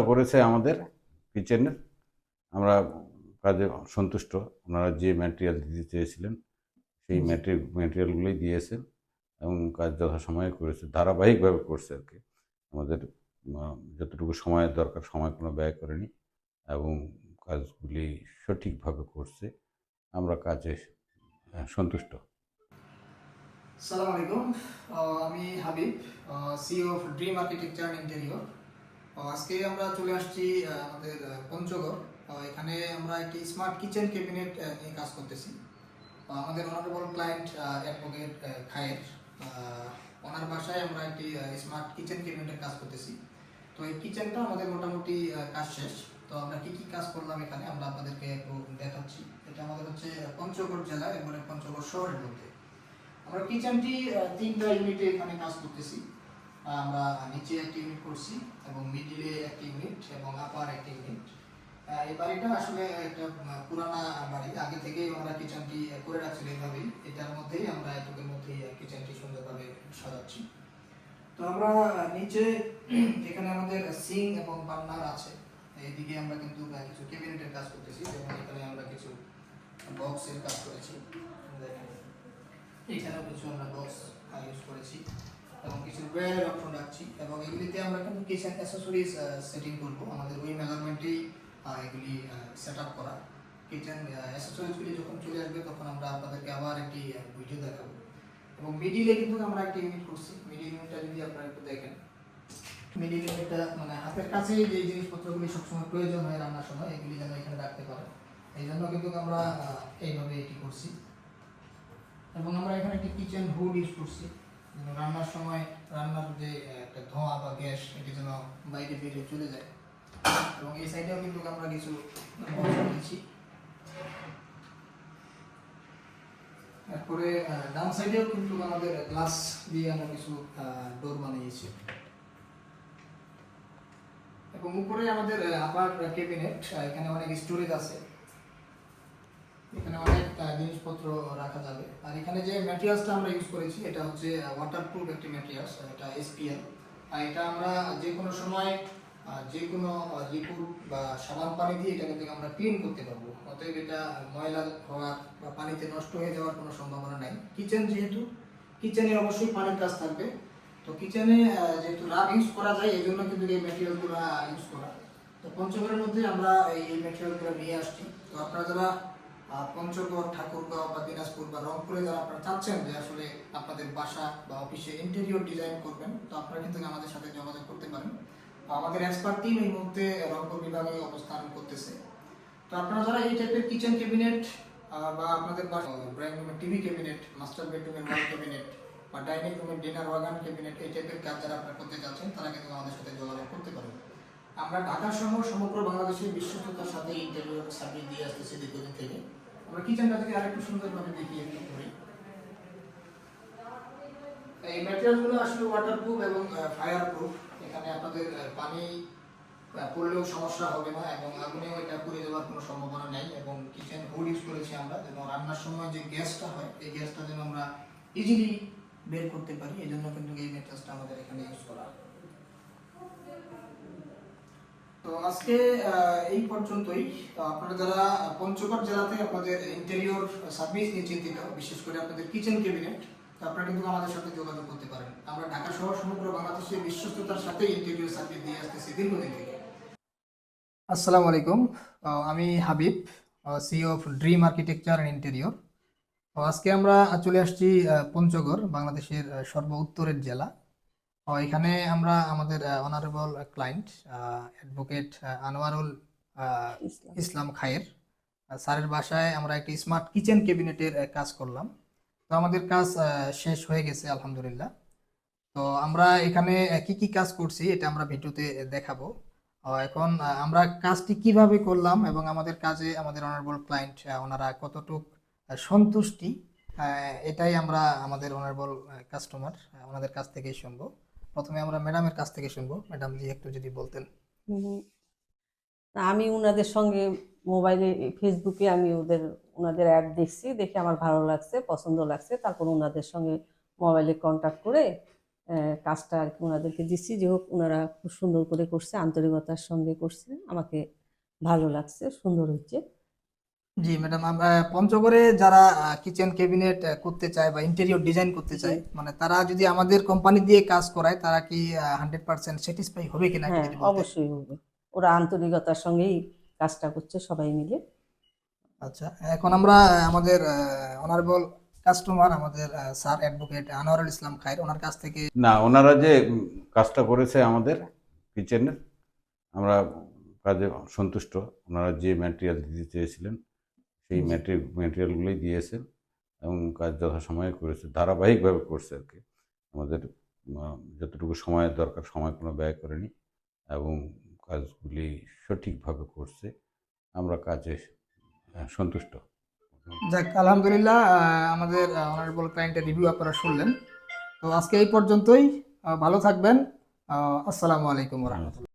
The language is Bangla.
করেছে আমাদের কিচেনের আমরা কাজে সন্তুষ্ট। ওনারা যে ম্যাটেরিয়াল দিতে চেয়েছিলেন সেই। ম্যাটেরিয়াল ম্যাটেরিয়ালগুলোই দিয়েছেন এবং কাজ যথাসময়ে করেছে। ধারাবাহিকভাবে করছে আর কি। আমাদের যতটুকু সময়ের দরকার সময় কোনো ব্যয় করেনি এবং কাজগুলি সঠিকভাবে করছে। আমরা কাজে সন্তুষ্ট। সালাম আলাইকুম। আমি Habib CEO of Dream Architecture Interior আজকে আমরা চলে আসছি আমাদের পঞ্চগড়। এখানে আমরা একটি স্মার্ট কিচেন ক্যাবিনেট নিয়ে কাজ করতেছি। আমাদের অনারেবল ক্লায়েন্ট অ্যাডভোকেট খায়ের। ওনার বাসায় আমরা একটি স্মার্ট কিচেন ক্যাবিনেটের কাজ করতেছি। তো এই কিচেনটা আমাদের মোটামুটি কাজ শেষ। তো আমরা কি কি কাজ করলাম এখানে আমরা আপনাদেরকে একটু দেখাচ্ছি। এটা আমাদের হচ্ছে পঞ্চগড় জেলা এবং পঞ্চগড় শহরের মধ্যে। আমরা কিচেনটি তিনটা ইউনিটে এখানে কাজ করতেছি। আমরা নিচে একটি ইউনিট করছি এবং মিডিলে একটি ইউনিট এবং আপার একটি ইউনিট এই বাড়িটা আসলে একটা পুরানা বাড়ি। আগে থেকেই আমরা কিচেনটি করে রাখছিল এইভাবেই এটার মধ্যেই আমরা এটুকের মধ্যেই কিচেনটি সুন্দরভাবে সাজাচ্ছি। তো আমরা নিচে এখানে আমাদের সিং এবং পান্নার আছে, এইদিকে আমরা কিন্তু কিছু ক্যাবিনেটের কাজ করতেছি। যেমন এখানে আমরা কিছু বক্সের কাজ করেছি। এখানেও কিছু আমরা বক্স ইউজ করেছি। এবং কিছু ওয়্যারের অপশন রাখছি এবং এগুলিতে আমরা কিচেন অ্যাসেসরিজ সেটিং করব। আমাদের ওই মেজারমেন্টেই এগুলি সেট আপ করা। কিচেন অ্যাসেসরিজগুলি যখন চলে আসবে, তখন আমরা আপনাদেরকে আবার একটি ভিডিও দেখাবো। এবং মিডিলে কিন্তু আমরা একটা ইউনিট করছি। মিডিল ইউনিটটা যদি আপনারা একটু দেখেন। মিডিল ইউনিটটা মানে হাতের কাছেই যে জিনিসপত্রগুলি সবসময় প্রয়োজন হয় রান্নার সময়, এগুলি যেন এখানে রাখতে পারে এই জন্য কিন্তু আমরা এইভাবে এটি করছি। এবং আমরা এখানে একটি কিচেন হুড ইউজ করছি। রান্নার সময় রান্নার যে একটা ধোঁয়া বা গ্যাস, এটি যেন বাইরে বেরিয়ে চলে যায়। এবং এই সাইডেও কিন্তু আমরা কিছু দিয়েছি তারপরে ডান সাইডেও কিন্তু আমাদের গ্লাস দিয়ে আমরা কিছু ডোর বানিয়েছি। এবং উপরে আমাদের আপার ক্যাবিনেট এখানে অনেক স্টোরেজ আছে। এখানে অনেক জিনিসপত্র রাখা যাবে। আর এখানে যে ম্যাটেরিয়ালসটা আমরা ইউজ করেছি, এটা হচ্ছে ওয়াটারপ্রুফ একটি ম্যাটেরিয়ালস এটা এসপিএল আর এটা আমরা যে কোনো সময় যে কোনো লিকুইড বা সাবান পানি দিয়ে এটা কিন্তু আমরা ক্লিন করতে পারব। অতএব এটা ময়লা হওয়ার বা পানিতে নষ্ট হয়ে যাওয়ার কোনো সম্ভাবনা নাই। কিচেন যেহেতু কিচেনে অবশ্যই পানির কাজ থাকবে। তো কিচেনে যেহেতু রাব ইউজ করা যায়, এই জন্য কিন্তু এই ম্যাটেরিয়ালগুলো ইউজ করা। তো পঞ্চগড়ের মধ্যে আমরা এই ম্যাটেরিয়ালগুলো নিয়ে আসছি। তো আপনারা যারা পঞ্চগড়, ঠাকুরগাঁও বা দিনাজপুর বা রংপুরে যারা আপনারা চাচ্ছেন যে আসলে আপনাদের বাসা বা অফিসে ইন্টেরিয়র ডিজাইন করবেন, তো আপনারা কিন্তু আমাদের সাথে যোগাযোগ করতে পারেন। আমাদের এক্সপার্ট টিম এই মুহূর্তে রংপুর বিভাগে অবস্থান করতেছে। তো আপনারা যারা এই টাইপের কিচেন ক্যাবিনেট বা আপনাদের ড্রয়িং রুমের টিভি ক্যাবিনেট মাস্টার বেডরুমের ওয়াল ক্যাবিনেট বা ডাইনিং রুমের ডিনার ওয়াগান ক্যাবিনেট এই টাইপের কাজ যারা আপনারা করতে যাচ্ছেন তারা কিন্তু আমাদের সাথে যোগাযোগ করতে পারেন। আমরা ঢাকা সহ সমগ্র বাংলাদেশের বিশ্বস্ততার সাথে ইন্টারভিউ সার্ভিস দিয়ে আসতেছি দীর্ঘদিন থেকে। আমরা কিচেনটা আরেকটু সুন্দরভাবে দেখি, একটু করি এই ম্যাটেরিয়ালগুলো আসলে ওয়াটারপ্রুফ এবং ফায়ার প্রুফ এখানে আপনাদের পানি পড়লেও সমস্যা হবে না এবং আগুনেও এটা পুড়ে যাওয়ার কোনো সম্ভাবনা নেই এবং কিচেন হুড ইউজ করেছি আমরা। যেন রান্নার সময় যে গ্যাসটা হয়, এই গ্যাসটা যেন আমরা ইজিলি বের করতে পারি এই জন্য কিন্তু এই ম্যাট্রেসটা আমাদের এখানে ইউজ করা তো আজকে এই পর্যন্তই। আপনারা যারা পঞ্চগড় জেলাতে আপনাদের ইন্টেরিয়র সার্ভিস নিয়ে চিন্তিত, বিশেষ করে আপনাদের কিচেন ক্যাবিনেট আপনারা কিন্তু আমাদের সাথে যোগাযোগ করতে পারেন। আমরা ঢাকা সহ সমগ্র বাংলাদেশে বিশ্বস্ততার সাথে ইন্টেরিয়র সার্ভিস দিয়ে আসতেছি দীর্ঘদিন থেকে। আসসালামু আলাইকুম। আমি Habib CEO of Dream Architecture and Interior আজকে আমরা চলে আসছি পঞ্চগড়, বাংলাদেশের সর্ব উত্তরের জেলা। এখানে আমরা আমাদের honourable client advocate Anwarul Islam Khayer. স্যারের বাসায় আমরা একটি স্মার্ট কিচেন ক্যাবিনেটের কাজ করলাম। তো আমাদের কাজ শেষ হয়ে গেছে, আলহামদুলিল্লাহ। তো আমরা এখানে কি কি কাজ করছি এটা আমরা ভিডিওতে দেখাবো। এখন আমরা কাজটি কীভাবে করলাম এবং আমাদের কাজে আমাদের অনারেবল ক্লায়েন্ট ওনারা কতটুক সন্তুষ্টি এটাই আমরা আমাদের অনারেবল কাস্টমার ওনাদের কাছ থেকেই শুনব। প্রথমে আমরা ম্যাডামের কাছ থেকে শুনব। ম্যাডাম জি, একটু যদি বলতেন। আমি ওনাদের সঙ্গে মোবাইলে, ফেসবুকে আমি ওদের ওনাদের অ্যাড দেখছি, দেখে আমার ভালো লাগছে, পছন্দ লাগছে। তারপর ওনাদের সঙ্গে মোবাইলে কন্ট্যাক্ট করে কাজটা আর কি ওনাদেরকে দিচ্ছি। যে হোক ওনারা খুব সুন্দর করে করছে, আন্তরিকতার সঙ্গে করছে। আমাকে ভালো লাগছে, সুন্দর হচ্ছে। জি ম্যাডাম পঞ্চগড়ে যারা কিচেন ক্যাবিনেট করতে চায় বা ইন্টেরিয়র ডিজাইন করতে চায় মানে তারা যদি আমাদের কোম্পানি দিয়ে কাজ করায় তারা কি হান্ড্রেড পার্সেন্ট স্যাটিসফাই হবে কিনা একটু হ্যাঁ যদি বলতেন। অবশ্যই হবে। ওরা আন্তরিকতার সঙ্গেই কাজটা করছে সবাই মিলে। আচ্ছা এখন আমরা আহ, আমাদের অনারেবল কাস্টমার আমাদের স্যার অ্যাডভোকেট আনোয়ারুল ইসলাম খায়ের ওনার কাছ থেকে না ওনারা যে উম, কাজটা করেছে আমাদের কিচেনের আমরা কাজে সন্তুষ্ট। ওনারা যে ম্যাটেরিয়াল দিতে চেয়েছিলেন সেই। ম্যাটেরিয়াল ম্যাটেরিয়ালগুলোই দিয়েছেন এবং কাজ যথাসময়ে করেছে ধারাবাহিকভাবে করছে আর কি আমাদের যতটুকু সময়ের দরকার সময় কোনো ব্যয় করেনি এবং কাজগুলি সঠিকভাবে করছে। আমরা কাজে সন্তুষ্ট। যাক আলহামদুলিল্লাহ আমাদের অনারেবল ক্লায়েন্টের রিভিউ আপনারা শুনলেন। তো আজকে এই পর্যন্তই ভালো থাকবেন। আসসালামু আলাইকুম রহমতুল্লাহ।